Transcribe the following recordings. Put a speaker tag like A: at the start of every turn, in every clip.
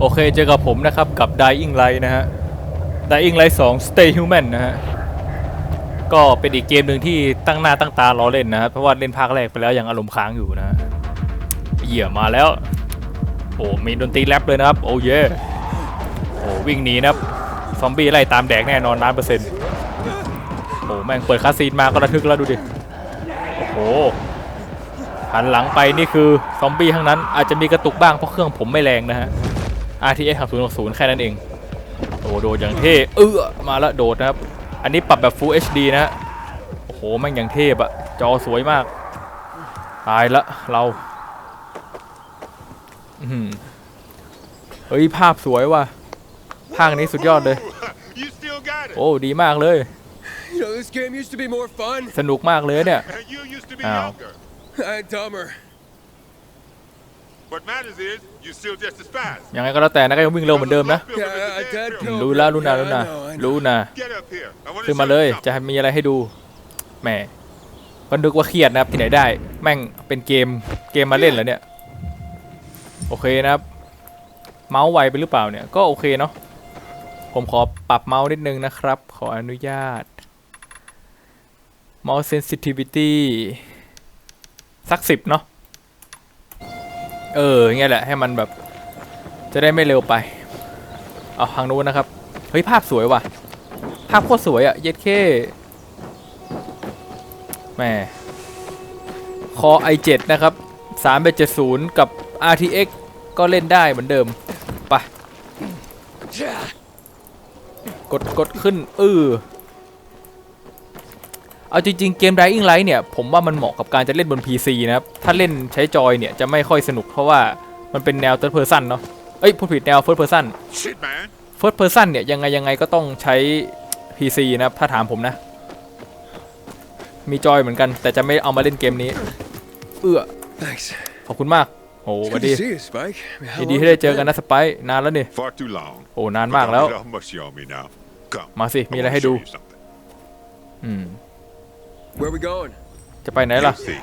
A: โอเคเจอกับผมนะครับกับ Dying Light นะฮะ Dying Light 2 Stay Human นะฮะ ก็เป็นอีกเกมหนึ่งที่ตั้งหน้าตั้งตารอเล่นนะครับเพราะว่าเล่นภาคแรกไปแล้วยังอารมณ์ค้างอยู่นะฮะเหี้ยมาแล้ว โอ้ มีดนตรีแรปเลยนะครับ โอ้เย่โอ้วิ่งหนีนะครับซอมบี้ไล่ตามแดกแน่นอนล้านเปอร์เซ็นต์โอ้แม่งเปิดคาซีนมาก็ระทึกแล้วดูดิ โอ้โหหันหลังไปนี่คือซอมบี้ทั้งนั้นอาจจะมีกระตุกบ้างเพราะเครื่องผมไม่แรงนะฮะ RTX 3060แค่นั้นเองโอ้โดดอย่างเท่เออมาแล้วโดดนะครับ อันนี้ปรับแบบ Full HD นะฮะโอ้โหแม่งอย่างเทพอะจอสวยมาก ตายละเราอื้อหือเฮ้ยภาพสวยว่ะภาคนี้สุดยอดเลย
B: You still got it.
A: โอ้ดีมากเลย
C: You know, this game used to be more fun.
A: สนุกมากเลยเนี่ย
B: And you used to be
A: Ow.
B: younger.
C: And dumber.
B: What matters is you're still just as fast.
A: ยังไงก็แล้วแต่นะก็ยังวิ่งเร็วเหมือนเดิมนะ
C: Yeah, I did
A: รู้แล้วรู้นะรู้นะ
C: I know, I know.
A: รู้นะ
B: Get up here. I want
A: ขึ้
B: to
A: นมา
B: show
A: เลย
B: you
A: จะ
B: something.
A: มีอะไรให้ดู แหมก็นึกว่าเครียดนะครับที่ไหนได้ แม่งเป็นเกม เกมมาเล่นแล้วเนี่ย โอเคนะครับ เมาส์ไวไปหรือเปล่าเนี่ย ก็โอเคเนาะ ผมขอปรับเมาส์นิดนึงนะครับ ขออนุญาต เมาส์ sensitivity สักสิบเนาะ เอองเงี้ยแหละให้มันแบบ จะได้ไม่เร็วไป เอาทางนู้นนะครับ เฮ้ยภาพสวยว่ะ ภาพโคตรสวยอะเย็ดเคแหม่คอ i7 นะครับ3 7 0 กับ RTX ก็เล่นได้เหมือนเดิมไปะกดกดขึ้นเออ เอาจริงๆ เกม Dying Light เนี่ย ผมว่ามันเหมาะกับการจะเล่นบน PC นะครับ ถ้าเล่นใช้จอยเนี่ย จะไม่ค่อยสนุกเพราะว่ามันเป็นแนว third person เนาะเอ้ยพูดผิดแนว first person
B: Shit, man.
A: first person เนี่ย ยังไงยังไงก็ต้องใช้ PC นะครับ ถ้าถามผมนะ มีจอยเหมือนกัน แต่จะไม่เอามาเล่นเกมนี้ เอื้อ
C: Thanks.
A: ขอบคุณมากโอ้สวัส
C: Good
A: ดี
C: to see you, Spike. I mean, how
A: ยินดี
C: long
A: ที่
C: has
A: ได้
C: it
A: เจอกัน
C: been?
A: นะสไปซ์นานแล้วนี่
B: Far too long.
A: โอ้นานมากแล้ว
B: Don't get all mushy on me now. Come.
A: มาสิ มีอะไร
B: I
A: ให้
B: wanna
A: ดู
B: show you something.
A: อืม
C: Where we going?
A: จะไปไหนล่ะ
B: You'll see.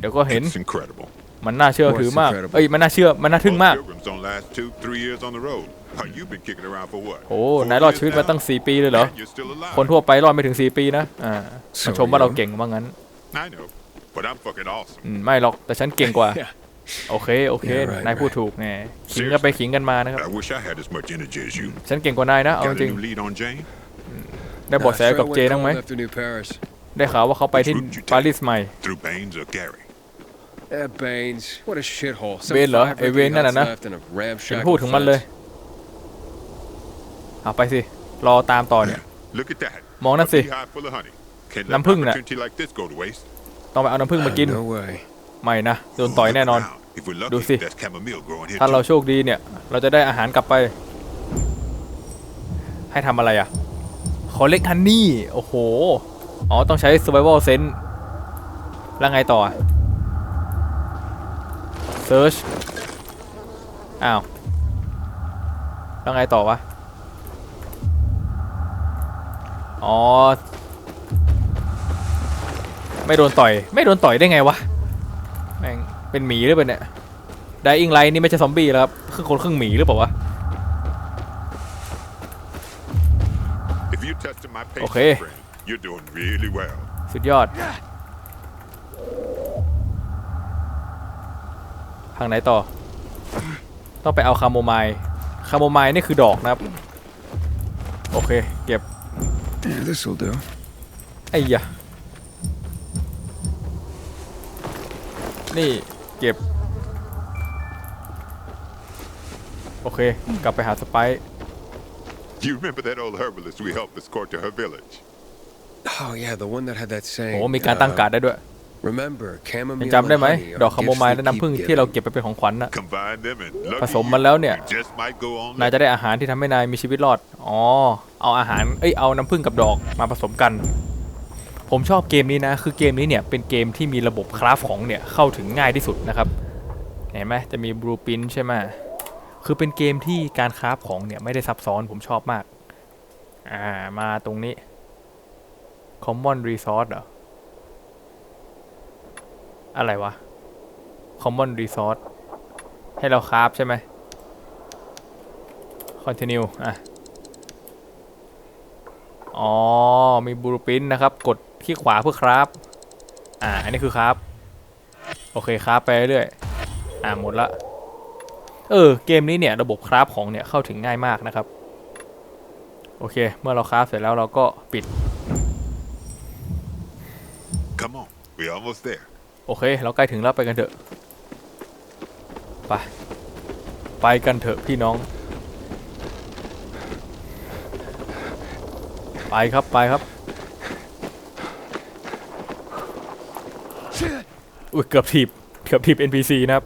A: เดี๋ยวก็เห็น
B: It's incredible.
A: มันน่าเชื่อถือมาก
C: What's incredible?
A: เอ้ย มันน่าเชื่อ มันน่าทึ่ง
B: Most
A: มาก
B: pilgrims don't last two, three years on the road. How you been kicking around for what?
A: โอ้
B: Four
A: นายรอด
B: years
A: ชีวิตมา
B: now?
A: ตั้ง 4 ปีเลยเหรอ
B: And you're still alive.
A: คนทั่วไปรอดไม่ถึง 4 ปีนะ อ่ามันชมว่าเราเก่งว่างั้น
B: I know, but I'm fucking awesome.
A: อืม ไม่หรอก แต่ฉันเก่งกว่า
C: Yeah.
A: โอเค โอเค
C: Yeah, right,
A: นายพูด
C: right.
A: ถูกแน่ขิงกันไปขิงกันมานะครับ
B: I wish I had as much energy as you.
A: ฉันเก่งกว่านายนะ เอา
B: Got
A: จ
B: a
A: ริง
B: new lead on Jane?
A: ได้เบาะ
C: Nah,
A: แส
C: Fred
A: กับ
C: went
A: เจนั่งไหม
C: cold after New Paris.
A: ได้ข่าวว่าเขาไปที่
B: Which route you take?
A: ปารีสใหม่
B: Through Baines or Gary?
C: Yeah, Baines. What a shithole. Some
A: Baines เหรอ
C: five
A: ไอ้เวนนั่นน่ะนะ
C: left and a
A: เห็น
C: ramshackle
A: พูดถึงมันเลย
C: fence.
A: เอาไปสิ รอตามต่อเนี่ย
B: Look at that.
A: มองนั่นสิ
B: A beehive full of honey. Can't let
A: น้ำผึ้ง
B: an
A: น่ะ
B: opportunity like this go to waste.
A: ต้องไปเอาน้ำผึ้งมากิน
C: No way.
A: ไม่นะ โดนต่อยแน่นอน
B: Look around. If we're
A: ดู
B: lucky,
A: สิ
B: there's chamomile growing here
A: ถ้าเรา
B: too.
A: โชคดีเนี่ย เราจะได้อาหารกลับไป ให้ทำอะไรอะ ขอเล็กฮันนี่ โอ้โห อ๋อ ต้องใช้ survival sense แล้วไงต่ออะ search อ้าว แล้วไงต่อวะ อ๋อ ไม่โดนต่อย ไม่โดนต่อยได้ไงวะ แม่ง เป็นหมีหรือเปล่าเนี่ยไดอิงไลนี่ไม่ใช่ซอมบี้แล้วครับครึ่งคนครึ่งหมีหรือเปล่าวะ
B: If you're testing my patience,
A: Okay.
B: friend, you're doing really well.
A: สุดยอด ทางไหนต่อ ต้องไปเอาคาโมไมล์คาโมไมล์นี่คือดอกนะครับ โอเค เก็บ
C: Yeah, this'll do.
A: ไอ้ยะนี่เก็บ โอเค กลับไปหาสไปซ์
B: You remember that old herbalist we helped escort to her village?
C: Oh, yeah, the one that had that saying.
A: โอ้มีการตั้งการ์ด
C: uh,
A: ได้ด้วย
C: Remember,
A: ยัง
C: chamomile
A: จำได้
C: and
A: ไหม
C: honey
A: ด
C: are
A: อกคาโม
C: gifts
A: ไมล์
C: that
A: และน้ำผึ้ง
C: keep
A: ที่เรา
C: giving.
A: เก็บไปเป็นของขวัญน่ะ
B: Combine them and lucky
A: ผสมมันแล้วเนี่ย
B: you just might go on
A: นายจะได้อาหารที่ทำให้นายมีชีวิตรอด อ๋อ เอาอาหาร เอ้ย เอาน้ำผึ้งกับดอกมาผสมกัน ผมชอบเกมนี้นะ คือเกมนี้เนี่ยเป็นเกมที่มีระบบคราฟของเนี่ยเข้าถึงง่ายที่สุดนะครับ เห็นไหมจะมีบลูปินใช่ไหมคือเป็นเกมที่การคราฟของเนี่ยไม่ได้ซับซ้อนผมชอบมาก อ่า มาตรงนี้ common resource เหรอ อะไรวะ common resource ให้เราคราฟใช่ไหม continue อะ อ๋อ มีบลูปรินนะครับ กดที่ขวาเพื่อคราฟอ่า อันนี้คือคราฟโอเคคราฟไปเรื่อยอ่าหมดละ เออ เกมนี้เนี่ย ระบบคราฟของเนี่ยเข้าถึงง่ายมากนะครับ โอเค เมื่อเราคราฟเสร็จแล้วเราก็ปิด
B: Come on, we're almost there.
A: โอเค เราใกล้ถึงแล้วไปกันเถอะ ไป ไปกันเถอะพี่น้อง ไปครับไปครับ อุ้ยเกือบถีบ เกือบถีบ NPC นะครับ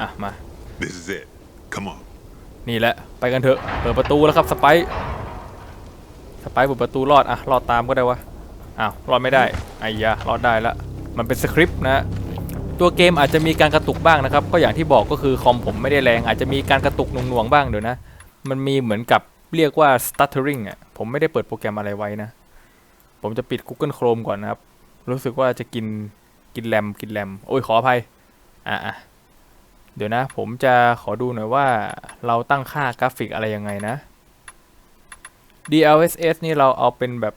A: อะ มา
B: This is it. Come on.
A: นี่แหละ ไปกันเถอะ เปิดประตูแล้วครับ สไปร์สไปร์เปิดประตูรอด อะ รอดตามก็ได้วะ อ้าวรอดไม่ได้ไอ้ยารอดได้ละมันเป็นสคริปต์นะตัวเกมอาจจะมีการกระตุกบ้างนะครับ ก็อย่างที่บอกก็คือคอมผมไม่ได้แรง อาจจะมีการกระตุกหน่วงๆบ้างเดี๋ยวนะ มันมีเหมือนกับเรียกว่า stuttering อะผมไม่ได้เปิดโปรแกรมอะไรไว้นะ ผมจะปิด Google Chrome ก่อนนะครับ รู้สึกว่าจะกินกินแรมกินแรมโอ้ยขออภัยอะอะเดี๋ยวนะ ผมจะขอดูหน่อยว่าเราตั้งค่ากราฟิกอะไรยังไงนะ DLSS นี่เราเอาเป็นแบบ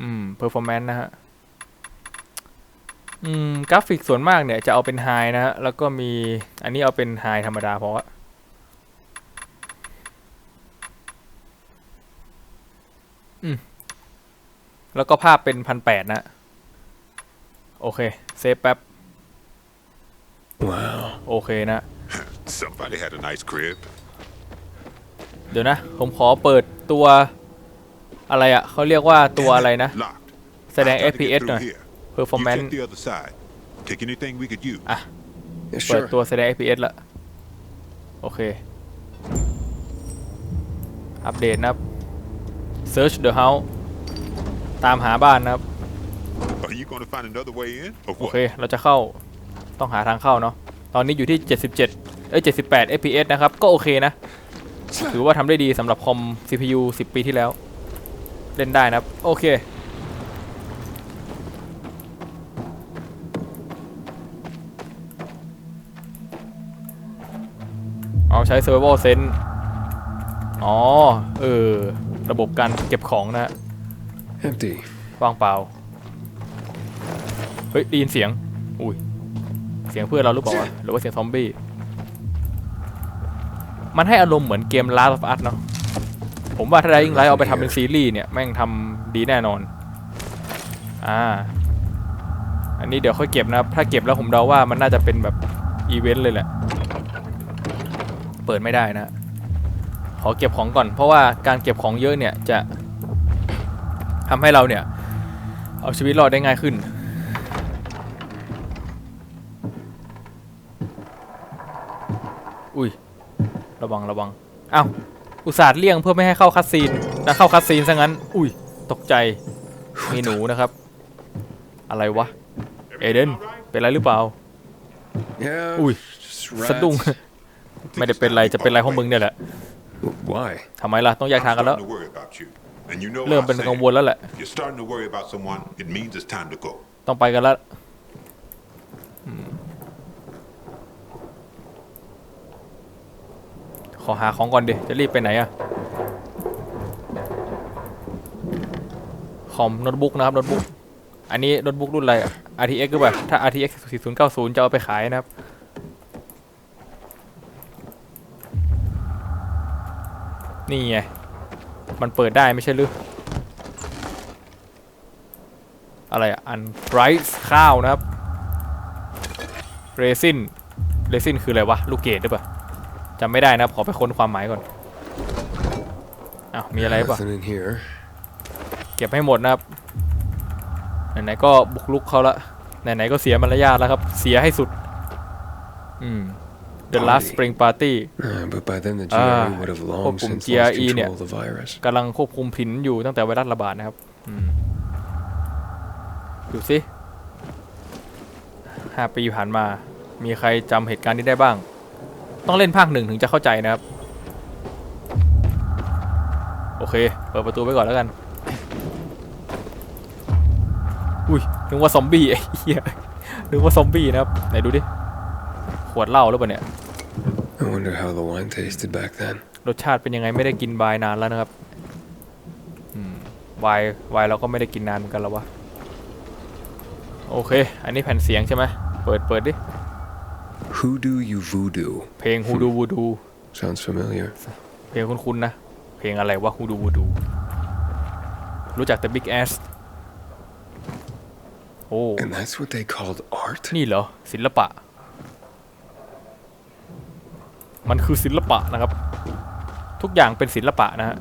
A: อืม performance นะฮะ อืม กราฟิกส่วนมากเนี่ย จะเอาเป็น high นะฮะ แล้วก็มี อันนี้เอาเป็น high ธรรมดาเพราะว่าอืม แล้วก็ภาพเป็นพันแปดนะ โอเค เซฟแป๊บ
C: Wow.
A: โอเคนะ
B: Somebody had a nice crib.
A: เดี๋ยวนะ ผมขอเปิดตัว อะไรอะ่ะเขาเรียกว่าตัวอะไรนะ
B: Locked.
A: แสดง
B: I tried to get
A: FPS
B: through
A: หน่อย
B: here. You
A: performance
B: check the other side. Take anything we could use.
C: Yeah,
A: เปิด
C: sure.
A: ตัวแสดง FPS ละ โอเค อัปเดตนะครับ search the house ตามหาบ้านนะครับ
B: Are you going to find another way in? Or
A: โอ
B: what?
A: เค เราจะเข้า ต้องหาทางเข้าเนาะ ตอนนี้อยู่ที่ 77 เอ้ย 78 FPS นะครับ ก็โอเคนะ ถือว่าทำได้ดีสำหรับคอม CPU 10 ปีที่แล้ว เล่นได้นะครับ โอเค เอาใช้ Survival Sense อ๋อ เออ ระบบการเก็บของนะฮะ
C: Empty.
A: ว่างเปล่า เฮ้ย ได้ยินเสียง อุ้ย เสียงเพื่อนเราหรือเปล่าวะหรือว่าเสียงซอมบี้ มันให้อารมณ์เหมือนเกม Last of Us เนาะ ผมว่าถ้าได้ยิงไลท์เอาไปทำเป็นซีรีส์เนี่ย แม่งทำดีแน่นอน อ่า อันนี้เดี๋ยวค่อยเก็บนะครับ ถ้าเก็บแล้วผมเดาว่ามันน่าจะเป็นแบบอีเวนต์เลยแหละ เปิดไม่ได้นะ ขอเก็บของก่อน เพราะว่าการเก็บของเยอะเนี่ยจะทำให้เราเนี่ย เอาชีวิตรอดได้ง่ายขึ้นอุ้ย ระวัง ระวัง อ้าว อุตส่าห์เลี่ยงเพื่อไม่ให้เข้าคัสซีนแต่เข้าคัสซีนซะงั้น อุ้ย ตกใจ มีหนูนะครับ อะไรวะ เอเดน เป็นไรหรือเปล่า
C: Yeah.
A: Ui,
C: just
A: สะดุ้ง
C: rats.
A: ไม่ได้เป็นไร จะเป็นไรของมึงเนี่ยแหละ
C: Why?
A: ทำไมล่ะ ต้องแยก
B: I'm
A: ทางกันแล้ว
B: starting to worry about you. And you know
A: เริ่ม
B: what
A: เป็น
B: I
A: กัง
B: say.
A: วลแล้วแหละ
B: You're starting to worry about someone, it means it's time to go.
A: ต้องไปกันแล้วอืม ขอหาของก่อนดิ จะรีบไปไหนอะคอมโน้ตบุ๊กนะครับโน้ตบุ๊ก อันนี้โน้ตบุ๊กรุ่นอะไรอะ RTX หรือเปล่าถ้า RTX 4090 จะเอาไปขายนะครับ นี่ไง มันเปิดได้ไม่ใช่หรือ อะไรอะอันไรซ์ข้าวนะครับ เรซิน เรซินคืออะไรวะ ลูกเกดหรือเปล่า จำไม่ได้นะครับขอไปค้นความหมายก่อนอ้าวมีอะไรเปล่า
C: Nothing in here.
A: เก็บให้หมดนะครับไหนๆก็บุกลุกเขาละไหนๆก็เสียมารยาทแล้วครับ เสียให้สุดอืม The Last Spring Party
C: Uh, but by then the
A: Ah,
C: GRE would have
A: ควบ
C: long
A: คุม
C: since
A: GRE
C: lost
A: เนี่ย
C: control of the virus.
A: กำลังควบคุมผินอยู่ตั้งแต่ไวรัสระบาดนะครับอืมดูสิห้าปีผ่านมา มีใครจำเหตุการณ์นี้ได้บ้าง ต้องเล่นภาคหนึ่งถึงจะเข้าใจนะครับ โอเค เปิดประตูไว้ก่อนแล้วกัน อุ้ยนึกว่าซอมบี้ไอ้เหี้ยนึกว่าซอมบี้นะครับ ไหนดูดิ ขวดเหล้าหรือเปล่าเนี่ย
C: I wonder how the wine tasted back then.
A: รสชาติเป็นยังไงไม่ได้กินไวน์นานแล้วนะครับอืมไวน์ไวน์เราก็ไม่ได้กินนานเหมือนกันแล้ววะ โอเค อันนี้แผ่นเสียงใช่ไหมเปิดเปิดดิ
C: Hoodoo You Voodoo.
A: เพลงฮูดูวูดู
C: Sounds familiar.
A: เพลงคุ้นๆนะ เพลงอะไรวะฮูดูวูดูรู้จักแต่ Big Ass โอ้
C: And that's what they called art?
A: นี่เหรอ ศิลปะ มันคือศิลปะนะครับ ทุกอย่างเป็นศิลปะนะฮะ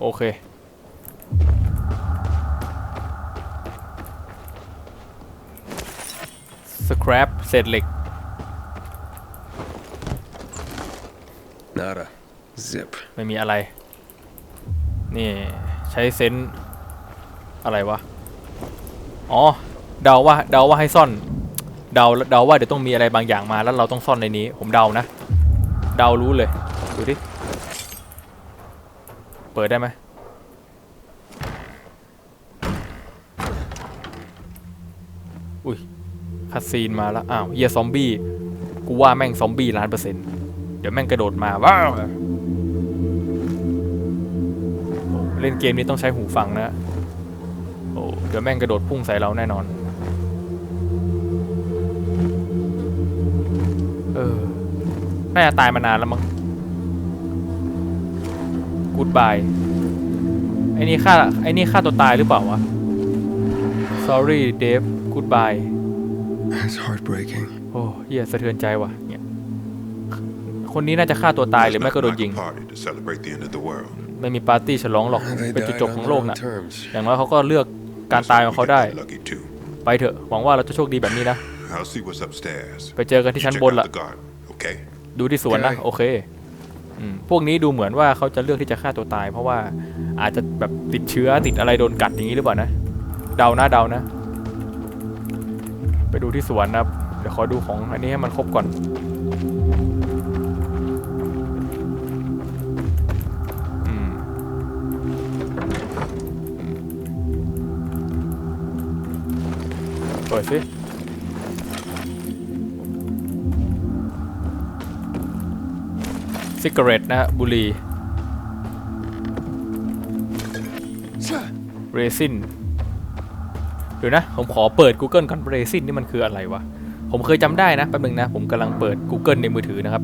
A: โอเค ครับเศษเหล็ก
C: Nada. Zip.
A: ไม่มีอะไร นี่ใช้เซนส์อะไรวะ อ๋อ เดาว่าเดาว่าให้ซ่อน เดาเดาว่าเดี๋ยวต้องมีอะไรบางอย่างมาแล้วเราต้องซ่อนในนี้ ผมเดานะ เดารู้เลย ดูดิ เปิดได้ไหมอุ้ย คัดซีนมาแล้วอ้าวเฮียซอมบี้กูว่าแม่งซอมบี้ล้านเปอร์เซ็นต์เดี๋ยวแม่งกระโดดมาว้าวเล่นเกมนี้ต้องใช้หูฟังนะโอ้เดี๋ยวแม่งกระโดดพุ่งใส่เราแน่นอนเออน่าจะตายมานานแล้วมั้งกูดบายไอ้นี่ฆ่าไอ้นี่ฆ่าตัวตายหรือเปล่าวะ sorry Dave goodbye
C: That's heartbreaking.
A: โอ้เฮียสะเทือนใจว่ะเนี่ยคนนี้น่าจะฆ่าตัวตาย
B: It's
A: หรือไม่
B: not
A: ก็โดน
B: like
A: ยิง
B: a party to celebrate the end of the world.
A: ไม่มีปาร์ตี้ฉลองหรอก
C: They
A: เป็นจุด
C: died
A: จบ
C: on
A: ของ
C: their
A: โลก
C: own
A: น่ะ
C: terms.
A: อย่างน้อยเขาก็เลือกการ
B: Let's
A: ตาย
B: hope
A: ของ
B: we
A: เขา
B: get
A: ได้
B: that lucky too.
A: ไปเถอะ หวังว่าเราจะโชคดีแบบนี้นะ
B: I'll see what's upstairs.
A: ไปเจอกันที่
B: You
A: ชั้น
B: check
A: บน
B: out
A: ละ
B: the garden, okay?
A: ดูที่สวนนะ
C: ได้
A: โอเคอืมพวกนี้ดูเหมือนว่าเขาจะเลือกที่จะฆ่าตัวตาย เพราะว่าอาจจะแบบติดเชื้อติดอะไรโดนกัดอย่างนี้หรือเปล่านะ เดานะเดานะ ไปดูที่สวนนะครับ เดี๋ยวขอดูของอันนี้ให้มันครบก่อนอืมเปิดสิซิกเรตนะฮะบุหรี่เรซินเดี๋ยวนะ ผมขอเปิด Google ก่อนเรซินนี่มันคืออะไรวะ ผมเคยจำได้นะแป๊บนึงนะ ผมกำลังเปิด Google ในมือถือนะครับ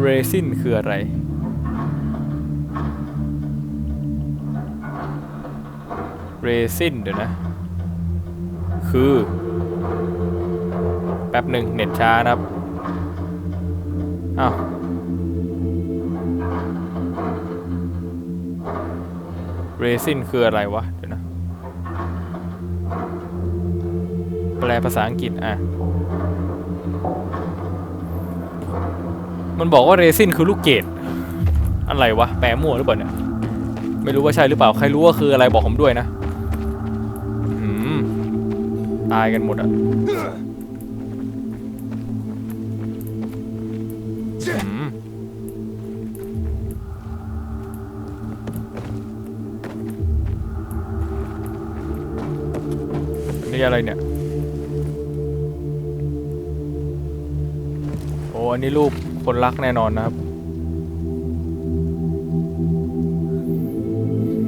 A: เรซินคืออะไรเรซินเดี๋ยวนะ คือ แป๊บหนึ่งเน็ตช้านะครับ อ้าว เรซินคืออะไรวะ เดี๋ยวนะ แปลภาษาอังกฤษอะ มันบอกว่าเรซินคือลูกเกดอะไรวะ แปลมั่วหรือเปล่าเนี่ย ไม่รู้ว่าใช่หรือเปล่า ใครรู้ว่าคืออะไรบอกผมด้วยนะอืมตายกันหมดอะอืมนี่อะไรเนี่ย อันนี้รูปคนรักแน่นอนนะครับ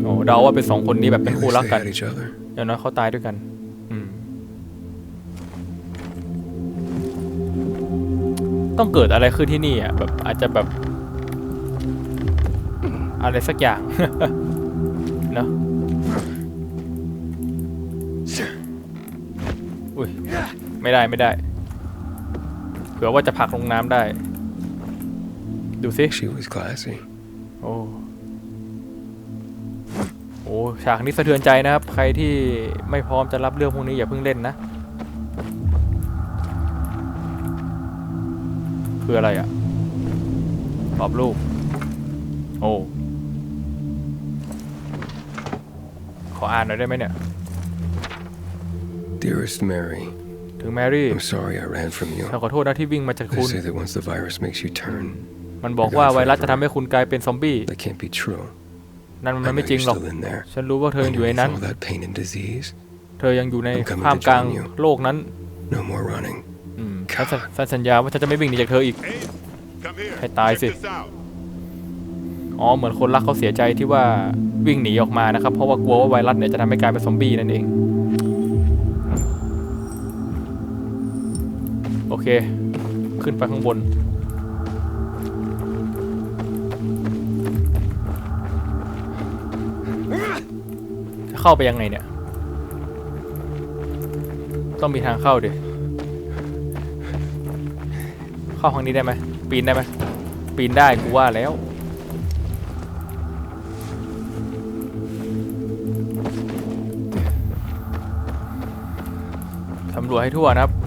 A: โอ้เดาว่าเป็นสองคนนี้แบบเป็นคู่รักกันอย่างน้อยเขาตายด้วยกัน ต้องเกิดอะไรขึ้นที่นี่อะแบบอาจจะแบบ อะไรสักอย่างเนอะอุ้ยไม่ได้ไม่ได้ ผื่อว่าจะผลักลงน้ำได้ ดูสิ
C: She was classy.
A: โอ้โอ้ฉากนี้สะเทือนใจนะครับ ใครที่ไม่พร้อมจะรับเรื่องพวกนี้อย่าเพิ่งเล่นนะ คืออะไรอะ่ะตอบรูป โอ้ ขออ่านหน่อยได้ไหมเนี่ย
C: Dearest Mary,
A: ถึงแมรี่
C: I'm sorry I ran from you.
A: ฉันขอโทษนะที่วิ่งมาจาก
C: They
A: คุณ
C: say that once the virus makes you turn,
A: มันบอกว่าไวรัสจะทำให้คุณกลายเป็นซอมบี้
C: that can't be true.
A: นั่น
C: I
A: มัน
C: know
A: ไม่จริง
C: you're
A: หรอก
C: still in there.
A: ฉันรู้ว่าเธอยังอยู่ใน
C: Underneath
A: นั้น
C: all that pain and disease,
A: เธอยังอยู่ใน
C: I'm coming to
A: ท่ามกลาง
C: join you
A: โลกนั้น
C: no more running.
A: อืมฉันสัญ
B: God.
A: ฉันสัญญาว่าฉันจะไม่วิ่งหนีจากเธออีก
B: Abe, come here.
A: Hey, tài
B: Check
A: gì?
B: this out.
A: อ๋อ เหมือนคนรักเขาเสียใจที่ว่าวิ่งหนีออกมานะครับ เพราะว่ากลัวว่าไวรัสเนี่ยจะทำให้กลายเป็นซอมบี้นั่นเอง เค ขึ้นไปข้างบน จะเข้าไปยังไงเนี่ย ต้องมีทางเข้าดิ เข้าทางนี้ได้ไหม ปีนได้ไหม ปีนได้กูว่าแล้วสำรวจให้ทั่วนะครับ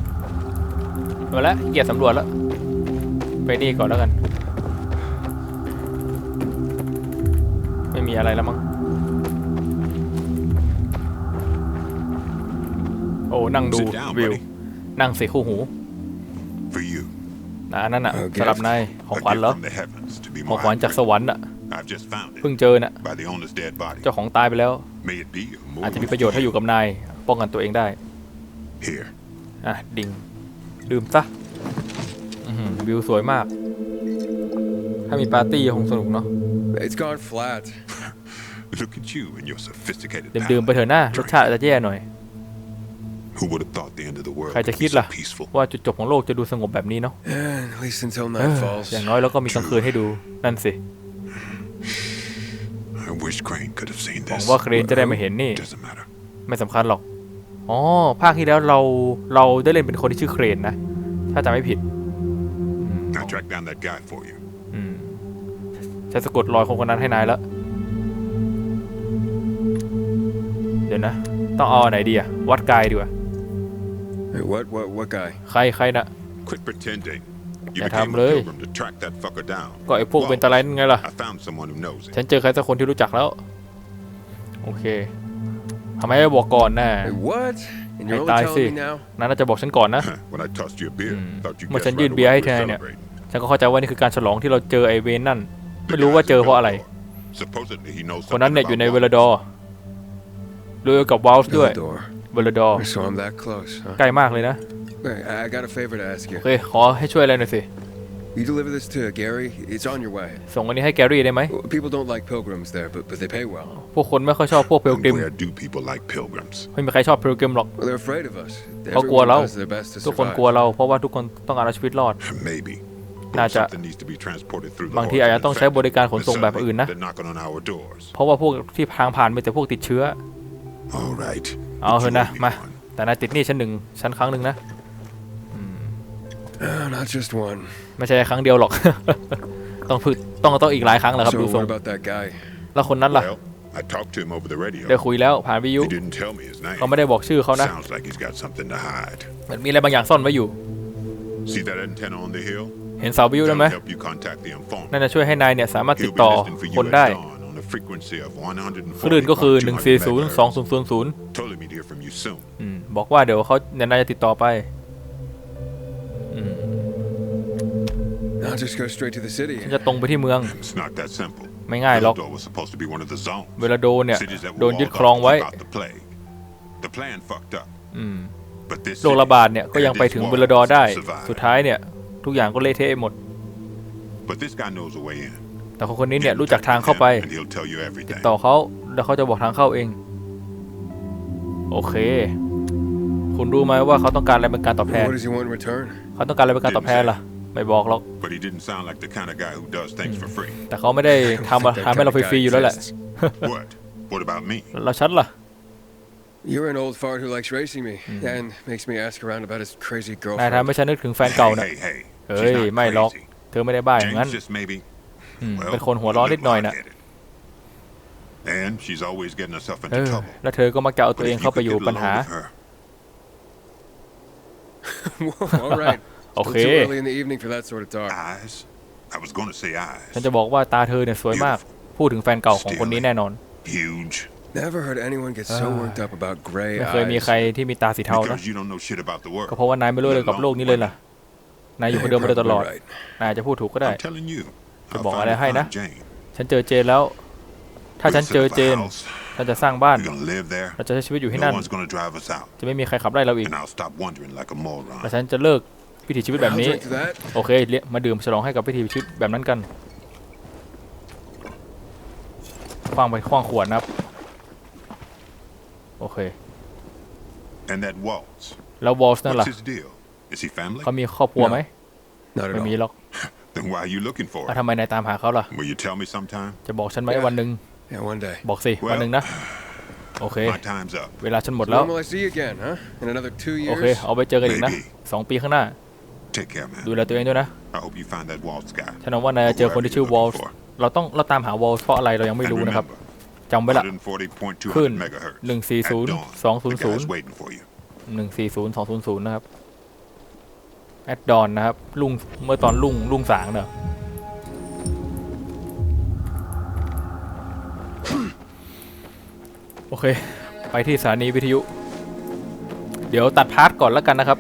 A: มาแล้วเกียรสำรวจแล้ว ไปนี่ก่อนแล้วกัน ไม่มีอะไรแล้วมั้ง โอ้ นั่งดู
B: Sit down,
A: วิว
B: buddy.
A: นั่งเสียคู่หู
B: For you.
A: นะนั่นน่ะ
C: โอเค
A: สำหรับนายของ
B: A
A: ขวัญ
B: gift
A: เหรอ
B: from the heavens to be
A: ของ
B: more
A: ขวัญจากส
B: accurate.
A: วรรค์อะ
B: I've just found
A: เพิ่ง
B: it
A: เจอน่ะ
B: by the owner's dead body.
A: เจ้าของตายไปแล้ว
B: May it be a
A: อาจจะมี
B: moving
A: ประโยชน์ถ้าอยู่กับนาย ป้องกันตัวเองได้
B: Here.
A: อะ ดิ่ง ดื่มซะอื้อหือวิวสวยมาก ถ้ามีปาร์ตี้คงสนุกเนาะ
C: It's gone flat.
B: Look at you and your sophisticated
A: ดื่มๆไป
B: palate.
A: เถอะหน้ารสชาติอาจจะแย่หน่อย
B: Who would have thought the end of the world
A: ใครจะ
B: would
A: คิด
B: be so
A: ล่ะ
B: peaceful?
A: ว่าจุดจบของโลกจะดูสงบแบบนี้เนาะ
C: And at least until
A: เอ
C: night
A: อ
C: falls.
A: อย่างน้อยแล้วก็มีกลางคืนให้ดูนั่นสิ
B: I wish Crane could have seen
A: หวัง
B: this.
A: ว่าเครนจะได้มาเห็นนี่
B: Doesn't matter.
A: ไม่สำคัญหรอก อ๋อ ภาคที่แล้วเราเราได้เล่นเป็นคนที่ชื่อเครนนะ ถ้าจำไม่ผิด
B: I tracked down that guy for you.
A: อืมฉันสะกดรอยคนคนนั้นให้นายแล้ว เดี๋ยวนะ ต้องเอาอันไหนดีอะวัดกายดีกว่า
C: Hey, what, what, what guy?
A: ใครใครนะ
B: Quit pretending. You
A: Dạ,
B: became
A: tham
B: a
A: lưới.
B: pilgrim to track that fucker down.
A: ก็ไอ้พวก
B: Well,
A: เป็นตะไลนั่นไงล่ะ
B: I found someone who knows
A: ฉัน
B: it.
A: เจอใครสักคนที่รู้จักแล้ว โอเค ทำไมไม่บอกก่อนนะ
C: Hey, what? And you're
A: Hey,
C: only
A: tài
C: telling
A: xì.
C: me now?
A: นั่นน่าจะบอกฉันก่อนนะ
B: When I tossed you a beer, thought you
A: Mà
B: guessed
A: ฉัน
B: right
A: ยื่น
B: away
A: เบียร์ให้
B: we
A: เธ
B: were
A: อเนี่ย
B: celebrating.
A: ฉันก็เข้าใจว่านี่คือการฉลองที่เราเจอไอเวนนั่น
B: The
A: ไม่รู้ว่า
B: guy's
A: เจอเพราะอะไร
B: Velador. Supposedly he knows
A: คนนั้น
B: something
A: เนี่ยอยู่ใน
B: about
A: เวล
B: Walt.
A: ดอร์ด้วยกับวอลส์ด้วย
C: door.
A: เวลดอร์
C: So I'm that close, huh?
A: ใกล้มากเลยนะ
C: Hey, I I got a favor to ask
A: โอ
C: you.
A: เคขอให้ช่วยอะไรหน่อยสิ
C: You deliver this to Gary? It's on your way.
A: ส่งอันนี้ให้แกรี่ได้ไหม
C: Well, People don't like pilgrims there, but, but they pay well.
A: พวกคนไม่ค่อยชอบพวกเพล
B: And
A: กริม
B: where do people like pilgrims?
A: ไม่มีใครชอบเพลกริมหรอก
C: Well, they're afraid of us.
A: Họ cua
C: Everyone
A: lâu.
C: does their best to
A: ทุกคน
C: survive.
A: กลัวเราเพราะว่าทุกคนต้องการเอาชีวิตรอด
B: Maybe. But
A: Nà
B: if
A: chả-
B: something needs to be transported through the
A: บางทีอาจจะ
B: organ
A: ต้องใช้บริการขนส่ง
B: infected,
A: แบบอื่นนะ
B: They're knocking on our doors.
A: เพราะว่าพวกที่ทางผ่านมีแต่พวกติดเชื้อ
B: All right.
A: เอา
B: But
A: เถ
B: you
A: อะนะ
B: owe me
A: มา
B: one.
A: แต่นายติดหนี้ชั้นหนึ่งชั้นครั้งหนึ่งนะ
C: Oh, not just one.
A: ไม่ใช่ครั้งเดียวหรอก ต้องพึต้องต้องอีกหลายครั้งแหละครับ
C: So
A: ดูทรง
C: what about that guy?
A: แล้วคนนั้นล่ะ
B: Well, I talked to him over the radio.
A: ได้คุยแล้วผ่านวิทยุ
B: He didn't tell me his name.
A: เขาไม่ได้บอกชื่อเขานะ
B: Sounds like he's got something to hide.
A: เหมือนมีอะไรบางอย่างซ่อนไว้อยู่
B: See that antenna on the hill?
A: เห็นเสาวิทยุได้ไหม
B: That'll help you contact the informant.
A: นั่นจะช่วยให้นายเนี่ยสามารถติด
B: He'll be
A: ต่อ
B: listening for
A: คน
B: you
A: ได้
B: at dawn on a frequency of
A: คลื่นก็คือ
B: 140
A: 140 2000
B: Told him he'd hear from you soon.
A: อืมบอกว่าเดี๋ยวเขาเนี่ยนายจะติดต่อไป
C: I'll just go straight to the city.
A: ฉันจะตรงไปที่เมือง
B: It's not that simple.
A: ไม่ง่ายหรอก
B: Villador was supposed to be one of the zones.
A: เวลาโดนเนี่ย
B: Cities that
A: โด
B: were
A: นยึด
B: walled
A: ครอง
B: off
A: ไว้
B: about the plague. The plan fucked up.
A: อืม
B: But this
A: โรค
B: city
A: ระบาดเนี่ย ก็ยัง
B: and
A: ไป
B: its
A: ถึง
B: walls
A: เวลาดอร์ได้
B: survived.
A: สุดท้ายเนี่ย ทุกอย่างก็เละเทะหมด
B: But this guy knows a way in.
A: แต่คนคนนี้เนี่ย รู้จักทางเข้าไป
B: And he'll tell you
A: ติด
B: everything.
A: ต่อเขาแล้วเขาจะบอกทางเข้าเอง โอเค คุณรู้ไหมว่าเขาต้องการอะไรเป็นการตอบแทน
C: What does he want in return?
A: เขาต้องการอะไรเป็นการตอบแทนล่ะ ไม่บอกหรอก
B: But he didn't sound like the kind of guy who does things for free.
A: แต่เขาไม่ได้ทำ
C: think that
A: ทำให้เรา
C: kind of
A: ฟรีๆ
C: guy
A: อยู่แล้วแหละ
C: exists.
B: what? What about me?
A: แล้วฉันล่ะ
C: You're an old fart who likes racing me and makes me ask around about his crazy
A: นายทำ
C: girlfriend.
A: ให้ฉันนึกถึงแฟนเก่า
B: Hey,
A: นะ
B: hey, hey.
A: เฮ้ย
B: She's not
A: ไม่หรอก
B: crazy.
A: เธอไม่ได้บ้าอย่างนั้น
B: James just maybe.
A: อืม
B: Well,
A: เป็นคนหัวร้อนนิดหน่อยนะ
B: hard-headed. And she's always getting herself
A: เอ
B: into
A: อ
B: trouble.
A: แล้วเธอก็มักจะเอาตัว
B: But
A: เอง
B: if
A: เข้า
B: you
A: ไป
B: could
A: อยู่
B: get
A: ปัญ
B: along
A: หา
B: with her,
C: All right.
A: โอ
C: Still
A: เค
C: too early in the evening for that sort of talk.
B: eyes. I was going to say
A: ฉัน
B: eyes.
A: จะบอกว่าตาเธอเนี่ยสวยมาก พูดถึงแฟนเก่าของคนนี้แน่นอน
B: Huge.
C: Never heard anyone get so
A: Ah.
C: worked up about gray
A: ไม่เคยมี
C: eyes.
A: ใครที่มีตาสีเทานะ
B: Because you don't know shit about the world.
A: ก็เพราะว่านายไม่รู้เลยกับโลกนี้เลยล่ะ นายอยู่คนเดียวมาโดยตลอด
C: Probably right.
A: นายอาจจะพูดถูกก็ได้
B: I'm telling you.
A: Tôi
B: I'll
A: bỏ
B: find
A: lại
B: you
A: hay
B: find
A: đó.
B: Jane.
A: ฉันเจอเจนแล้ว ถ้า
B: We're
A: ฉัน
B: gonna
A: เจอ
B: set up
A: เจ
B: a
A: น
B: house.
A: ฉันจะสร้างบ้าน
B: We're gonna live there.
A: เราจะใช้ชีวิตอยู่ที่
B: No
A: นั่น
B: one's gonna drive us out.
A: จะไม่มีใครขับไล่เราอีก
B: And I'll stop wondering like a
A: และ
B: moron.
A: ฉันจะเลิก วิถีชีวิตแบบ
C: I'll
A: นี้
C: drink to that.
A: โอเคเรียกมาดื่มฉลองให้กับวิถีชีวิตแบบนั้นกันคว้างไปคว้างขวดนะครับ โอเค
B: And that Waltz.
A: แล้ววอลส์นั่น
B: What's
A: ล่ะ
B: his deal? Is he family?
A: เขามีครอบครัวไหม
C: Not at
A: ไม่
C: all.
A: มีหรอก
B: Then why are you looking for
A: แล้ว
B: him?
A: ทำไมนายตามหาเขาล่ะ
B: Will you tell me sometime?
A: จะบอกฉันไหมวันหนึ่ง
C: Yeah, one day.
A: บอกสิวันหนึ่งนะโอเค
B: My time's up.
A: เวลาฉันหมด
C: So
A: แล้ว
C: when will I see you again, huh? In another two
A: โอเค
C: years?
A: เอาไปเจอกันอีกนะ
B: Maybe.
A: สองปีข้างหน้า
B: Take care, man.
A: ดูแลตัวเองด้วยนะ
B: I hope you find that Waltz guy.
A: ฉันหวังว่านายจะเจอคนที่ชื่อวอลส์เราต้องเราตามหาวอลส์เพราะอะไรเรายังไม่
B: And
A: รู้นะครับ
B: remember,
A: จำไว้ละ
B: 140.200
A: ขึ้น
B: megahertz.
A: หนึ่งสี่ศูนย์
B: At dawn.
A: สองศูน
B: The
A: ย์ศูนย์
B: guy's waiting for you.
A: หนึ่งสี่ศูนย์สองศูนย์ศูนย์นะครับ แอดดอนนะครับ ลุงเมื่อตอนลุงลุงสางเนอะโอเค ไปที่สถานีวิทยุ เดี๋ยวตัดพาร์ทก่อนแล้วกันนะครับ